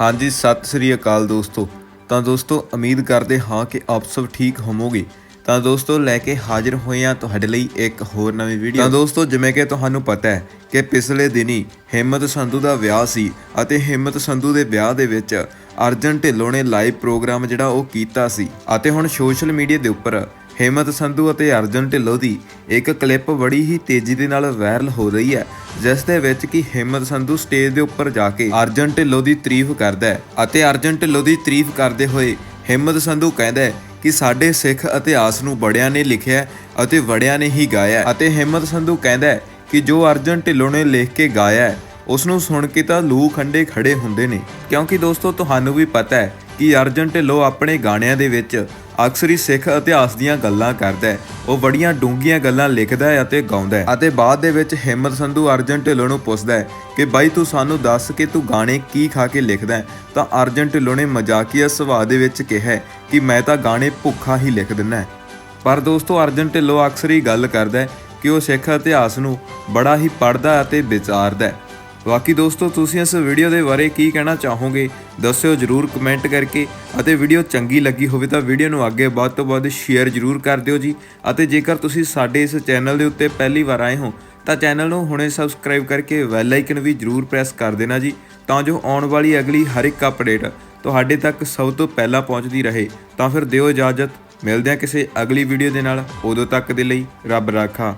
ਹਾਂਜੀ, ਸਤਿ ਸ੍ਰੀ ਅਕਾਲ ਦੋਸਤੋ। ਤਾਂ ਦੋਸਤੋ, ਉਮੀਦ ਕਰਦੇ ਹਾਂ ਕਿ ਆਪ ਸਭ ਠੀਕ ਹੋਵੋਗੇ। ਤਾਂ ਦੋਸਤੋ, ਲੈ ਕੇ ਹਾਜ਼ਰ ਹੋਏ ਹਾਂ ਤੁਹਾਡੇ ਲਈ ਇੱਕ ਹੋਰ ਨਵੀਂ ਵੀਡੀਓ। ਤਾਂ ਦੋਸਤੋ, ਜਿਵੇਂ ਕਿ ਤੁਹਾਨੂੰ ਪਤਾ ਹੈ ਕਿ ਪਿਛਲੇ ਦਿਨੀ ਹਿੰਮਤ ਸੰਧੂ ਦਾ ਵਿਆਹ ਸੀ ਅਤੇ ਹਿੰਮਤ ਸੰਧੂ ਦੇ ਵਿਆਹ ਦੇ ਵਿੱਚ ਅਰਜਨ ਢਿੱਲੋਂ ਨੇ ਲਾਈਵ ਪ੍ਰੋਗਰਾਮ ਜਿਹੜਾ ਉਹ ਕੀਤਾ ਸੀ। ਅਤੇ ਹੁਣ ਸੋਸ਼ਲ ਮੀਡੀਆ ਦੇ ਉੱਪਰ ਹੇਮਤ ਸੰਧੂ ਅਤੇ ਅਰਜਨ ਢਿੱਲੋਂ ਦੀ ਇੱਕ ਕਲਿੱਪ ਬੜੀ ਹੀ ਤੇਜ਼ੀ ਦੇ ਨਾਲ ਵਾਇਰਲ ਹੋ ਰਹੀ ਹੈ, ਜਿਸ ਦੇ ਵਿੱਚ ਕਿ ਹੇਮਤ ਸੰਧੂ ਸਟੇਜ ਦੇ ਉੱਪਰ ਜਾ ਕੇ ਅਰਜਨ ਢਿੱਲੋਂ ਦੀ ਤਾਰੀਫ ਕਰਦਾ ਹੈ ਅਤੇ ਅਰਜਨ ਢਿੱਲੋਂ ਦੀ ਤਾਰੀਫ ਕਰਦੇ ਹੋਏ ਹੇਮਤ ਸੰਧੂ ਕਹਿੰਦਾ ਹੈ ਕਿ ਸਾਡੇ ਸਿੱਖ ਇਤਿਹਾਸ ਨੂੰ ਬੜਿਆਂ ਨੇ ਲਿਖਿਆ ਅਤੇ ਬੜਿਆਂ ਨੇ ਹੀ ਗਾਇਆ ਅਤੇ ਹੇਮਤ ਸੰਧੂ ਕਹਿੰਦਾ ਹੈ ਕਿ ਜੋ ਅਰਜਨ ਢਿੱਲੋਂ ਨੇ ਲਿਖ ਕੇ ਗਾਇਆ ਹੈ, ਉਸ ਨੂੰ ਸੁਣ ਕੇ ਤਾਂ ਲੂ ਖੰਡੇ ਖੜੇ ਹੁੰਦੇ ਨੇ। ਕਿਉਂਕਿ ਦੋਸਤੋ, ਤੁਹਾਨੂੰ ਵੀ ਪਤਾ ਹੈ ਕਿ ਅਰਜਨ ਢਿੱਲੋਂ ਆਪਣੇ ਗਾਣਿਆਂ ਦੇ ਵਿੱਚ ਅਕਸਰ ਹੀ ਸਿੱਖ ਇਤਿਹਾਸ ਦੀਆਂ ਗੱਲਾਂ ਕਰਦਾ ਹੈ। ਉਹ ਬੜੀਆਂ ਡੂੰਘੀਆਂ ਗੱਲਾਂ ਲਿਖਦਾ ਹੈ ਅਤੇ ਗਾਉਂਦਾ ਹੈ। ਅਤੇ ਬਾਅਦ ਦੇ ਵਿੱਚ ਹਿੰਮਤ ਸੰਧੂ ਅਰਜਨ ਢਿੱਲੋਂ ਨੂੰ ਪੁੱਛਦਾ ਹੈ ਕਿ, ਬਾਈ, ਤੂੰ ਸਾਨੂੰ ਦੱਸ ਕਿ ਤੂੰ ਗਾਣੇ ਕੀ ਖਾ ਕੇ ਲਿਖਦਾ ਤਾਂ ਅਰਜਨ ਢਿੱਲੋਂ ਨੇ ਮਜ਼ਾਕੀਆ ਸੁਭਾਅ ਦੇ ਵਿੱਚ ਕਿਹਾ ਕਿ, ਮੈਂ ਤਾਂ ਗਾਣੇ ਭੁੱਖਾ ਹੀ ਲਿਖ ਦਿੰਦਾ ਪਰ ਦੋਸਤੋ, ਅਰਜਨ ਢਿੱਲੋਂ ਅਕਸਰ ਹੀ ਗੱਲ ਕਰਦਾ ਹੈ ਕਿ ਉਹ ਸਿੱਖ ਇਤਿਹਾਸ ਨੂੰ ਬੜਾ ਹੀ ਪੜ੍ਹਦਾ ਅਤੇ ਵਿਚਾਰਦਾ ਹੈ। ਬਾਕੀ ਦੋਸਤੋ, ਤੁਸੀਂ ਇਸ ਵੀਡੀਓ ਦੇ ਬਾਰੇ ਕੀ ਕਹਿਣਾ ਚਾਹੋਗੇ, ਦੱਸਿਓ ਜਰੂਰ ਕਮੈਂਟ ਕਰਕੇ ਅਤੇ ਵੀਡੀਓ ਚੰਗੀ ਲੱਗੀ ਹੋਵੇ ਤਾਂ ਵੀਡੀਓ ਨੂੰ ਅੱਗੇ ਵੱਧ ਤੋਂ ਵੱਧ ਸ਼ੇਅਰ ਜਰੂਰ ਕਰ ਦਿਓ ਜੀ। ਅਤੇ ਜੇਕਰ ਤੁਸੀਂ ਸਾਡੇ ਇਸ ਚੈਨਲ ਦੇ ਉੱਤੇ ਪਹਿਲੀ ਵਾਰ ਆਏ ਹੋ, ਤਾਂ ਚੈਨਲ ਨੂੰ ਹੁਣੇ ਸਬਸਕ੍ਰਾਈਬ ਕਰਕੇ ਬੈਲ ਆਈਕਨ ਵੀ ਜਰੂਰ ਪ੍ਰੈਸ ਕਰ ਦੇਣਾ ਜੀ, ਤਾਂ ਜੋ ਆਉਣ ਵਾਲੀ ਅਗਲੀ ਹਰ ਇੱਕ ਅਪਡੇਟ ਤੁਹਾਡੇ ਤੱਕ ਸਭ ਤੋਂ ਪਹਿਲਾਂ ਪਹੁੰਚਦੀ ਰਹੇ। ਤਾਂ ਫਿਰ ਦਿਓ ਇਜਾਜ਼ਤ, ਮਿਲਦੇ ਹਾਂ ਕਿਸੇ ਅਗਲੀ ਵੀਡੀਓ ਦੇ ਨਾਲ। ਉਦੋਂ ਤੱਕ ਦੇ ਲਈ ਰੱਬ ਰਾਖਾ।